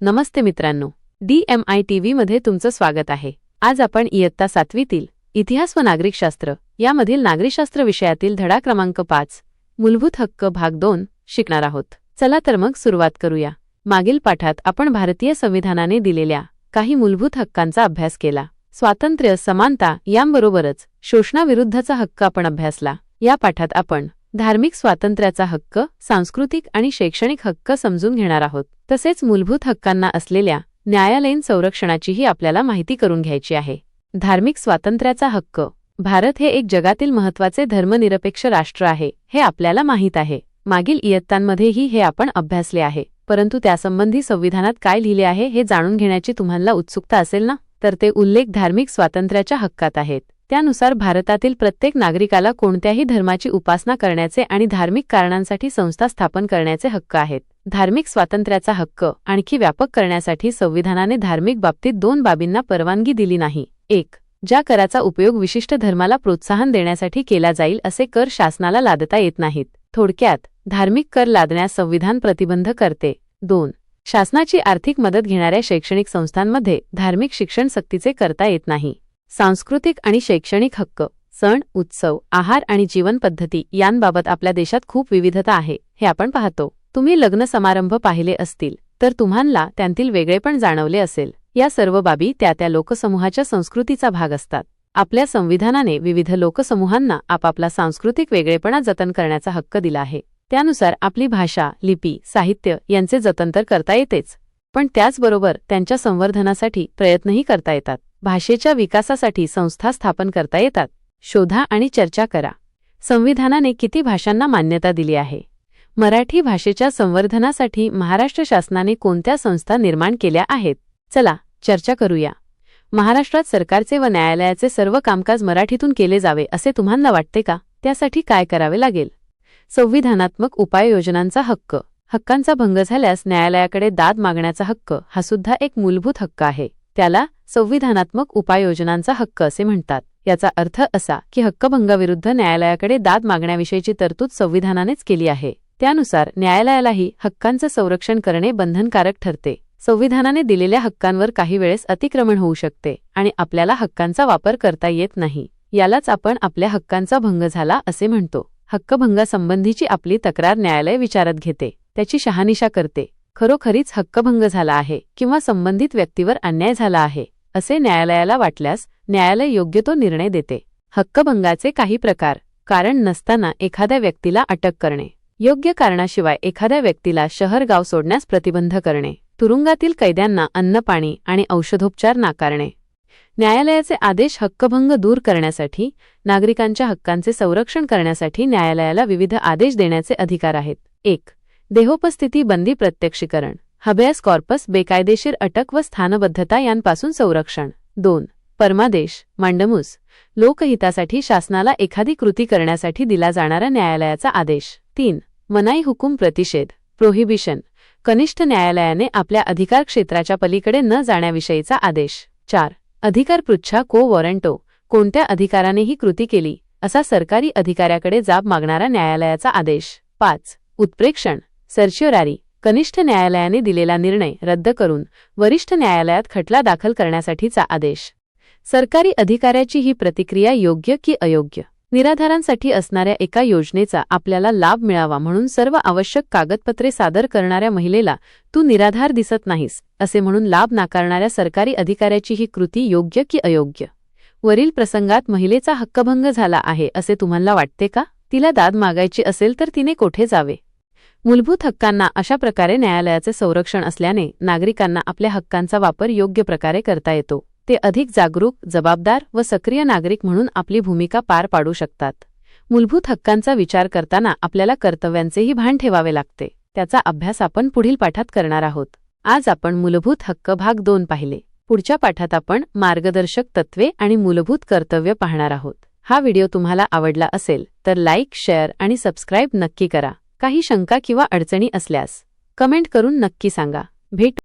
नमस्ते मित्रांनो D M I T व्हीमध्ये तुमचं स्वागत आहे. आज आपण इयत्ता सातवीतील इतिहास व नागरिकशास्त्र यामधील नागरिकशास्त्र विषयातील धडा क्रमांक पाच मूलभूत हक्क भाग दोन शिकणार आहोत. चला तर मग सुरुवात करूया. मागील पाठात आपण भारतीय संविधानाने दिलेल्या काही मूलभूत हक्कांचा अभ्यास केला. स्वातंत्र्य समानता यांबरोबरच शोषणाविरुद्धचा हक्क आपण अभ्यासला. या पाठात आपण धार्मिक स्वातंत्र्याचा हक्क सांस्कृतिक आणि शैक्षणिक हक्क समजून घेणार आहोत. तसेच मूलभूत हक्कांना असलेल्या न्यायालयीन संरक्षणाचीही आपल्याला माहिती करून घ्यायची आहे. धार्मिक स्वातंत्र्याचा हक्क. भारत हे एक जगातील महत्त्वाचे धर्मनिरपेक्ष राष्ट्र आहे हे आपल्याला माहीत आहे. मागील इयत्तांमध्येही हे आपण अभ्यासले आहे. परंतु त्यासंबंधी संविधानात काय लिहिले आहे हे जाणून घेण्याची तुम्हाला उत्सुकता असेल ना? तर ते उल्लेख धार्मिक स्वातंत्र्याच्या हक्कात आहेत. त्यानुसार भारतातील प्रत्येक नागरिकाला कोणत्याही धर्माची उपासना करण्याचे आणि धार्मिक कारणांसाठी संस्था स्थापन करण्याचे हक्क आहेत. धार्मिक स्वातंत्र्याचा हक्क आणखी व्यापक करण्यासाठी संविधानाने धार्मिक बाबतीत दोन बाबींना परवानगी दिली नाही. एक ज्या कराचा उपयोग विशिष्ट धर्माला प्रोत्साहन देण्यासाठी केला जाईल असे कर शासनाला लादता येत नाहीत. थोडक्यात धार्मिक कर लादण्यास संविधान प्रतिबंध करते. दोन शासनाची आर्थिक मदत घेणाऱ्या शैक्षणिक संस्थांमध्ये धार्मिक शिक्षण सक्तीचे करता येत नाही. सांस्कृतिक आणि शैक्षणिक हक्क सण उत्सव आहार आणि जीवनपद्धती यांबाबत आपल्या देशात खूप विविधता आहे हे आपण पाहतो. तुम्ही लग्न समारंभ पाहिले असतील तर तुम्हाला त्यांतील वेगळेपण जाणवले असेल. या सर्व बाबी त्या त्या लोकसमूहाच्या संस्कृतीचा भाग असतात. आपल्या संविधानाने विविध लोकसमूहांना आपापला सांस्कृतिक वेगळेपणा जतन करण्याचा हक्क दिला आहे. त्यानुसार आपली भाषा लिपी साहित्य यांचे जतन तर करता येतेच पण त्याचबरोबर त्यांच्या संवर्धनासाठी प्रयत्नही करता येतात. भाषेच्या विकासासाठी संस्था स्थापन करता येतात. शोधा आणि चर्चा करा. संविधानाने किती भाषांना मान्यता दिली आहे? मराठी भाषेच्या संवर्धनासाठी महाराष्ट्र शासनाने कोणत्या संस्था निर्माण केल्या आहेत? चला चर्चा करूया. महाराष्ट्रात सरकारचे व न्यायालयाचे सर्व कामकाज मराठीतून केले जावे असे तुम्हाला वाटते का? त्यासाठी काय करावे लागेल? संविधानात्मक उपाययोजनांचा हक्क. हक्कांचा भंग झाल्यास न्यायालयाकडे दाद मागण्याचा हक्क हा सुद्धा एक मूलभूत हक्क आहे. त्याला संविधानात्मक उपाययोजनांचा हक्क असे म्हणतात. याचा अर्थ असा की हक्कभंगाविरुद्ध न्यायालयाकडे दाद मागण्याविषयीची तरतूद संविधानानेच केली आहे. त्यानुसार न्यायालयालाही हक्कांचं संरक्षण करणे बंधनकारक ठरते. संविधानाने दिलेल्या हक्कांवर काही वेळेस अतिक्रमण होऊ शकते आणि आपल्याला हक्कांचा वापर करता येत नाही. यालाच आपण आपल्या हक्कांचा भंग झाला असे म्हणतो. हक्कभंगासंबंधीची आपली तक्रार न्यायालय विचारत घेते. त्याची शहानिशा करते. खरोखरीच हक्कभंग झाला आहे किंवा संबंधित व्यक्तीवर अन्याय झाला आहे. असे न्यायालयाला वाटल्यास न्यायालय योग्य तो निर्णय देते. हक्कभंगाचे काही प्रकार कारण नसताना एखाद्या व्यक्तीला अटक करणे. योग्य कारणाशिवाय एखाद्या व्यक्तीला शहर गाव सोडण्यास प्रतिबंध करणे. तुरुंगातील कैद्यांना अन्न पाणी आणि औषधोपचार नाकारणे. न्यायालयाचे आदेश हक्कभंग दूर करण्यासाठी नागरिकांच्या हक्कांचे संरक्षण करण्यासाठी न्यायालयाला विविध आदेश देण्याचे अधिकार आहेत. एक देहोपस्थिती बंदी प्रत्यक्षीकरण. हबेअस कॉर्पस बेकायदेशीर अटक व स्थानबद्धता यांपासून संरक्षण. दोन. परमादेश मांडमूस. लोकहितासाठी शासनाला एखादी कृती करण्यासाठी दिला जाणारा न्यायालयाचा आदेश. तीन. मनाई हुकूम प्रतिषेध प्रोहिबिशन. कनिष्ठ न्यायालयाने आपल्या अधिकार क्षेत्राच्या पलीकडे न जाण्याविषयीचा आदेश. चार. अधिकार पृच्छा को वॉरंटो कोणत्या अधिकाराने ही कृती केली असा सरकारी अधिकाऱ्याकडे जाब मागणारा न्यायालयाचा आदेश. पाच. उत्प्रेक्षण सर्च्युरारी कनिष्ठ न्यायालयाने दिलेला निर्णय रद्द करून वरिष्ठ न्यायालयात खटला दाखल करण्यासाठीचा आदेश. सरकारी अधिकाऱ्याची ही प्रतिक्रिया योग्य की अयोग्य? निराधारांसाठी असणाऱ्या एका योजनेचा आपल्याला लाभ मिळावा म्हणून सर्व आवश्यक कागदपत्रे सादर करणाऱ्या महिलेला तू निराधार दिसत नाहीस असे म्हणून लाभ नाकारणाऱ्या सरकारी अधिकाऱ्याची ही कृती योग्य की अयोग्य? वरील प्रसंगात महिलेचा हक्कभंग झाला आहे असे तुम्हाला वाटते का? तिला दाद मागायची असेल तर तिने कोठे जावे? मूलभूत हक्कांना अशा प्रकारे न्यायालयाचे संरक्षण असल्याने नागरिकांना आपल्या हक्कांचा वापर योग्य प्रकारे करता येतो. ते अधिक जागरूक जबाबदार व सक्रिय नागरिक म्हणून आपली भूमिका पार पाडू शकतात. मूलभूत हक्कांचा विचार करताना आपल्याला कर्तव्यांचेही भान ठेवावे लागते. त्याचा अभ्यास आपण पुढील पाठात करणार आहोत. आज आपण मूलभूत हक्क भाग दोन पाहिले. पुढच्या पाठात आपण मार्गदर्शक तत्वे आणि मूलभूत कर्तव्य पाहणार आहोत. हा व्हिडिओ तुम्हाला आवडला असेल तर लाईक शेअर आणि सबस्क्राईब नक्की करा. काही शंका किंवा अडचणी असल्यास कमेंट करून नक्की सांगा. भेट.